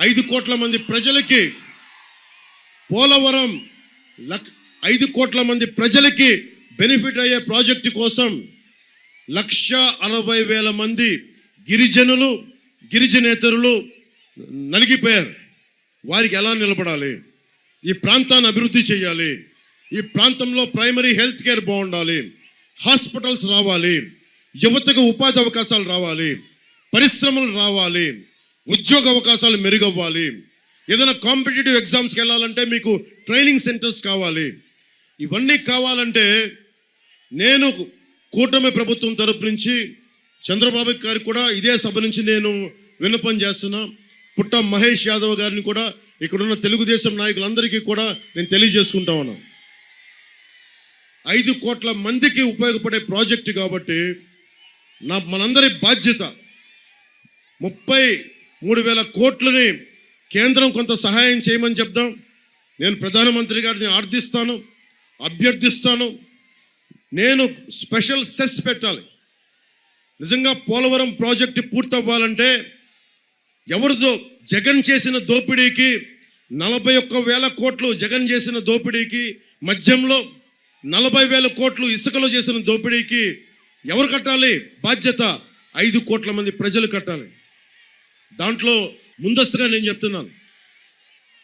ఐదు కోట్ల మంది ప్రజలకి పోలవరం లక్ ఐదు కోట్ల మంది ప్రజలకి బెనిఫిట్ అయ్యే ప్రాజెక్టు కోసం లక్ష అరవై వేల మంది గిరిజనులు గిరిజనేతరులు నలిగిపోయారు. వారికి ఎలా నిలబడాలి? ఈ ప్రాంతాన్ని అభివృద్ధి చేయాలి. ఈ ప్రాంతంలో ప్రైమరీ హెల్త్ కేర్ బాగుండాలి. హాస్పిటల్స్ రావాలి. యువతకు ఉపాధి అవకాశాలు రావాలి. పరిశ్రమలు రావాలి. ఉద్యోగ అవకాశాలు మెరుగవ్వాలి. ఏదైనా కాంపిటేటివ్ ఎగ్జామ్స్కి వెళ్ళాలంటే మీకు ట్రైనింగ్ సెంటర్స్ కావాలి. ఇవన్నీ కావాలంటే నేను కూటమి ప్రభుత్వం తరపు నుంచి చంద్రబాబు గారికి కూడా ఇదే సభ నుంచి నేను విన్నపం చేస్తున్నా. పుట్ట మహేష్ యాదవ్ గారిని కూడా ఇక్కడున్న తెలుగుదేశం నాయకులందరికీ కూడా నేను తెలియజేసుకుంటా ఉన్నాను ఐదు కోట్ల మందికి ఉపయోగపడే ప్రాజెక్టు కాబట్టి నా మనందరి బాధ్యత ముప్పై మూడు వేల కోట్లని కేంద్రం కొంత సహాయం చేయమని చెప్దాం. నేను ప్రధానమంత్రి గారిని ఆర్థిస్తాను అభ్యర్థిస్తాను. నేను స్పెషల్ సెస్ పెట్టాలి. నిజంగా పోలవరం ప్రాజెక్టు పూర్తవ్వాలంటే ఎవరిదో జగన్ చేసిన దోపిడీకి నలభై ఒక్క వేల కోట్లు జగన్ చేసిన దోపిడీకి మధ్యంలో నలభై వేల కోట్లు ఇసుకలో చేసిన దోపిడీకి ఎవరు కట్టాలి? బాధ్యత ఐదు కోట్ల మంది ప్రజలు కట్టాలి. దాంట్లో ముందస్తుగా నేను చెప్తున్నాను.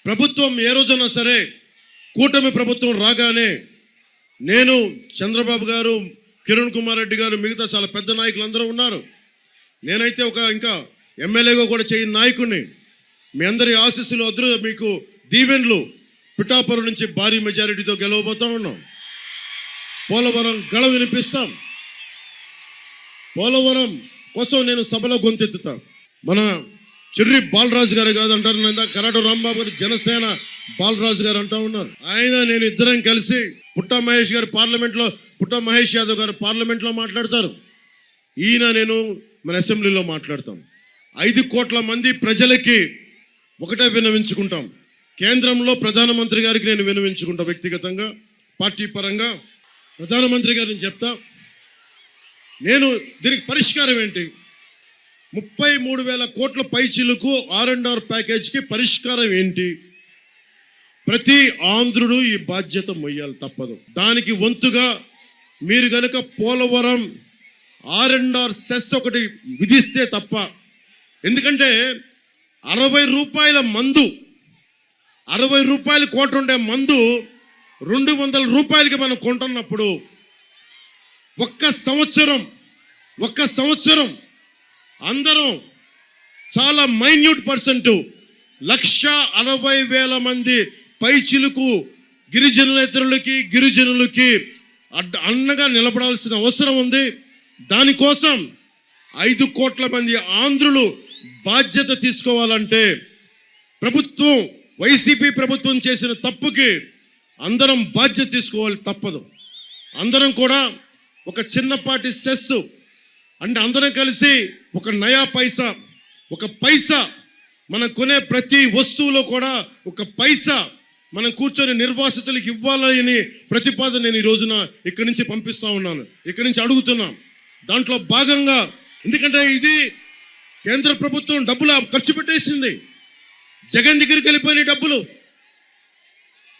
ప్రభుత్వం ఏ రోజున సరే కూటమి ప్రభుత్వం రాగానే నేను చంద్రబాబు గారు కిరణ్ కుమార్ రెడ్డి గారు మిగతా చాలా పెద్ద నాయకులు అందరూ ఉన్నారు. నేనైతే ఒక ఇంకా ఎమ్మెల్యేగా కూడా చేయని నాయకుడిని. మీ అందరి ఆశీస్సులు అదృ మీకు దీవెన్లు పిఠాపురం నుంచి భారీ మెజారిటీతో గెలవబోతా ఉన్నాం. పోలవరం గళ వినిపిస్తాం. పోలవరం కోసం నేను సభలో గొంతెత్తుతా. మన చెర్రి బాలరాజు గారు కాదంటారు. నేను కరాట రాంబాబు గారు జనసేన బాలరాజు గారు అంటా ఉన్నారు. ఆయన నేను ఇద్దరం కలిసి పుట్ట మహేష్ గారు పార్లమెంట్లో పుట్ట మహేష్ యాదవ్ గారు పార్లమెంట్లో మాట్లాడతారు. ఈయన నేను మన అసెంబ్లీలో మాట్లాడతాం. ఐదు కోట్ల మంది ప్రజలకి ఒకటే విన్నవించుకుంటాం. కేంద్రంలో ప్రధానమంత్రి గారికి నేను విన్నవించుకుంటా వ్యక్తిగతంగా పార్టీ పరంగా. ప్రధానమంత్రి గారిని చెప్తా. నేను దీనికి పరిష్కారం ఏంటి? ముప్పై మూడు వేల కోట్ల పైచీలకు ఆర్ అండ్ ఆర్ ప్యాకేజ్కి పరిష్కారం ఏంటి? ప్రతి ఆంధ్రుడు ఈ బాధ్యత మొయ్యాలి తప్పదు. దానికి వంతుగా మీరు గనుక Polavaram R and R cess ఒకటి విధిస్తే తప్ప ఎందుకంటే అరవై రూపాయల మందు అరవై రూపాయల కోట ఉండే మందు రెండు వందల రూపాయలకి మనం కొంటున్నప్పుడు ఒక్క సంవత్సరం ఒక్క సంవత్సరం అందరం చాలా మైన్యూట్ పర్సెంట్ లక్ష అరవై వేల మంది పైచిలుకు గిరిజనులేతరులకి గిరిజనులకి అడ్డ అన్నగా నిలబడాల్సిన అవసరం ఉంది. దానికోసం ఐదు కోట్ల మంది ఆంధ్రులు బాధ్యత తీసుకోవాలంటే ప్రభుత్వం వైసీపీ ప్రభుత్వం చేసిన తప్పుకి అందరం బాధ్యత తీసుకోవాలి తప్పదు. అందరం కూడా ఒక చిన్నపాటి సెస్ అంటే అందరం కలిసి ఒక నయా పైసా ఒక పైసా మనం కొనే ప్రతి వస్తువులో కూడా ఒక పైసా మనం కూర్చొని నిర్వాసితులకు ఇవ్వాలని ప్రతిపాదన నేను ఈ రోజున ఇక్కడి నుంచి పంపిస్తా ఉన్నాను. ఇక్కడి నుంచి అడుగుతున్నాను దాంట్లో భాగంగా ఎందుకంటే ఇది కేంద్ర ప్రభుత్వం డబ్బులు ఖర్చు పెట్టేసింది. జగన్ దగ్గరికి వెళ్ళిపోయినాయి డబ్బులు.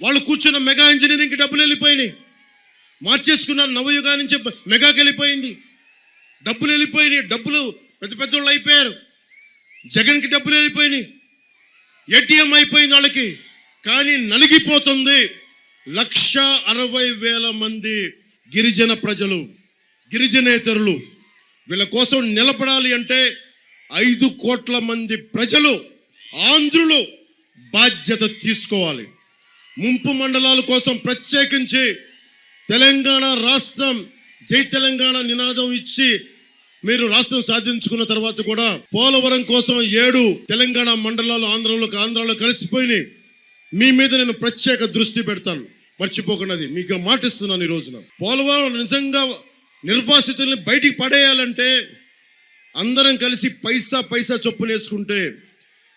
వాళ్ళు కూర్చున్న మెగా ఇంజనీరింగ్కి డబ్బులు వెళ్ళిపోయినాయి. మార్చేసుకున్నారు నవయుగా నుంచి మెగాకి వెళ్ళిపోయింది. డబ్బులు వెళ్ళిపోయినాయి. డబ్బులు పెద్ద పెద్దోళ్ళు అయిపోయారు. జగన్కి డబ్బులు వెళ్ళిపోయినాయి. ఏటీఎం అయిపోయింది వాళ్ళకి. కానీ నలిగిపోతుంది. లక్ష అరవై వేల మంది గిరిజన ప్రజలు గిరిజనేతరులు వీళ్ళ కోసం నిలబడాలి అంటే ఐదు కోట్ల మంది ప్రజలు ఆంధ్రులు బాధ్యత తీసుకోవాలి. ముంపు మండలాల కోసం ప్రత్యేకించి తెలంగాణ రాష్ట్రం జై తెలంగాణ నినాదం ఇచ్చి మీరు రాష్ట్రం సాధించుకున్న తర్వాత కూడా పోలవరం కోసం ఏడు తెలంగాణ మండలాలు ఆంధ్రలో ఆంధ్రాలో కలిసిపోయినాయి. మీ మీద నేను ప్రత్యేక దృష్టి పెడతాను. మర్చిపోకున్నది మీకు మాటిస్తున్నాను ఈ రోజున. పోలవరం నిజంగా నిర్వాసితుల్ని బయటికి పడేయాలంటే అందరం కలిసి పైసా పైసా చొప్పులు వేసుకుంటే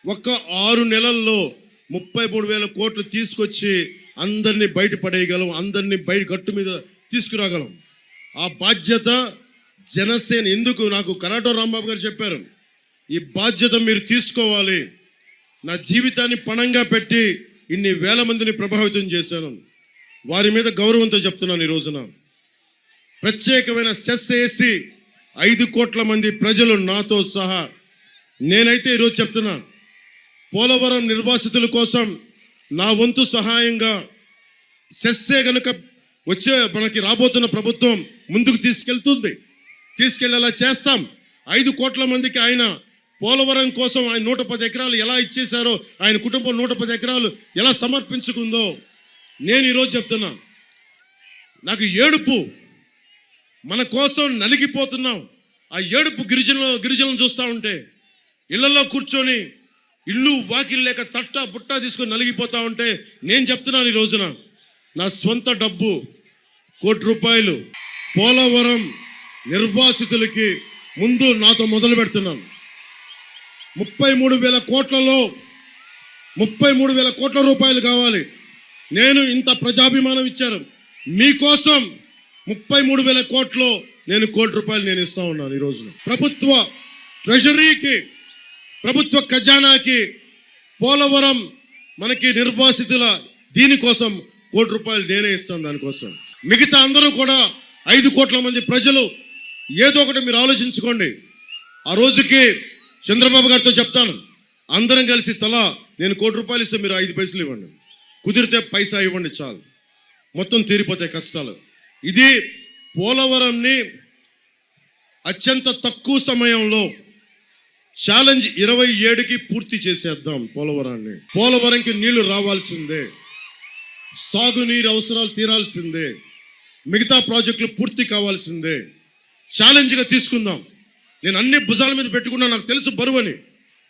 ఒక్క ఆరు నెలల్లో ముప్పై మూడు వేల కోట్లు తీసుకొచ్చి అందరినీ బయట పడేయగలం అందరినీ బయట గట్టు మీద తీసుకురాగలం. ఆ బాధ్యత జనసేన ఎందుకు నాకు కరాటో రాంబాబు గారు చెప్పారు ఈ బాధ్యత మీరు తీసుకోవాలి నా జీవితాన్ని పణంగా పెట్టి ఇన్ని వేల మందిని ప్రభావితం చేశాను. వారి మీద గౌరవంతో చెప్తున్నాను ఈ రోజున. ప్రత్యేకమైన సెస్ వేసి ఐదు కోట్ల మంది ప్రజలు నాతో సహా నేనైతే ఈరోజు చెప్తున్నా పోలవరం నిర్వాసితుల కోసం నా వంతు సహాయంగా సెస్సే గనుక వచ్చే మనకి రాబోతున్న ప్రభుత్వం ముందుకు తీసుకెళ్తుంది. తీసుకెళ్ళేలా చేస్తాం. ఐదు కోట్ల మందికి ఆయన పోలవరం కోసం ఆయన నూట పది ఎకరాలు ఎలా ఇచ్చేశారో ఆయన కుటుంబం నూట పది ఎకరాలు ఎలా సమర్పించుకుందో నేను ఈరోజు చెప్తున్నా. నాకు ఏడుపు మన కోసం నలిగిపోతున్నాం. ఆ ఏడుపు గిరిజనులు గిరిజనులు చూస్తూ ఉంటే ఇళ్ళలో కూర్చొని ఇల్లు వాకిల్ లేక తట్ట బుట్ట తీసుకొని నలిగిపోతూ ఉంటే నేను చెప్తున్నాను ఈ రోజున నా సొంత డబ్బు కోటి రూపాయలు పోలవరం నిర్వాసితులకి ముందు నాతో మొదలు పెడుతున్నాను. ముప్పై మూడు వేల కోట్లలో ముప్పై మూడు వేల కోట్ల రూపాయలు కావాలి. నేను ఇంత ప్రజాభిమానం ఇచ్చారు. మీకోసం ముప్పై మూడు వేల కోట్లు నేను కోటి రూపాయలు నేను ఇస్తా ఉన్నాను ఈరోజు ప్రభుత్వ ట్రెజరీకి ప్రభుత్వ ఖజానాకి పోలవరం మనకి నిర్వాసితుల దీనికోసం కోటి రూపాయలు నేనే ఇస్తాను దానికోసం. మిగతా అందరూ కూడా ఐదు కోట్ల మంది ప్రజలు ఏదో ఒకటి మీరు ఆలోచించుకోండి. ఆ రోజుకి చంద్రబాబు గారితో చెప్తాను. అందరం కలిసి తలా నేను కోటి రూపాయలు ఇస్తే మీరు ఐదు పైసలు ఇవ్వండి. కుదిరితే పైసా ఇవ్వండి చాలు. మొత్తం తీరిపోతాయి కష్టాలు. ఇది పోలవరంని అత్యంత తక్కువ సమయంలో ఛాలెంజ్ ఇరవై ఏడుకి పూర్తి చేసేద్దాం పోలవరాన్ని. పోలవరంకి నీళ్ళు రావాల్సిందే. సాగునీరు అవసరాలు తీరాల్సిందే. మిగతా ప్రాజెక్టులు పూర్తి కావాల్సిందే. ఛాలెంజ్గా తీసుకుందాం. నేను అన్ని భుజాల మీద పెట్టుకున్నా నాకు తెలుసు బరువు అని.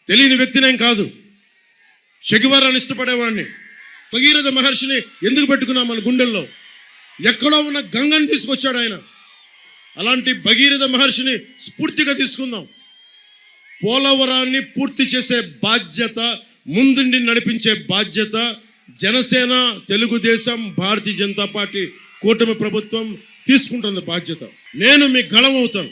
తెలియని వ్యక్తినేం కాదు. చెగివారాన్ని ఇష్టపడేవాడిని. భగీరథ మహర్షిని ఎందుకు పెట్టుకున్నాం మన గుండెల్లో? ఎక్కడో ఉన్న గంగని తీసుకొచ్చాడు ఆయన. అలాంటి భగీరథ మహర్షిని స్ఫూర్తిగా తీసుకుందాం. పోలవరాన్ని పూర్తి చేసే బాధ్యత ముందుండి నడిపించే బాధ్యత జనసేన తెలుగుదేశం భారతీయ జనతా పార్టీ కూటమి ప్రభుత్వం తీసుకుంటుంది బాధ్యత. నేను మీ గళం అవుతాను.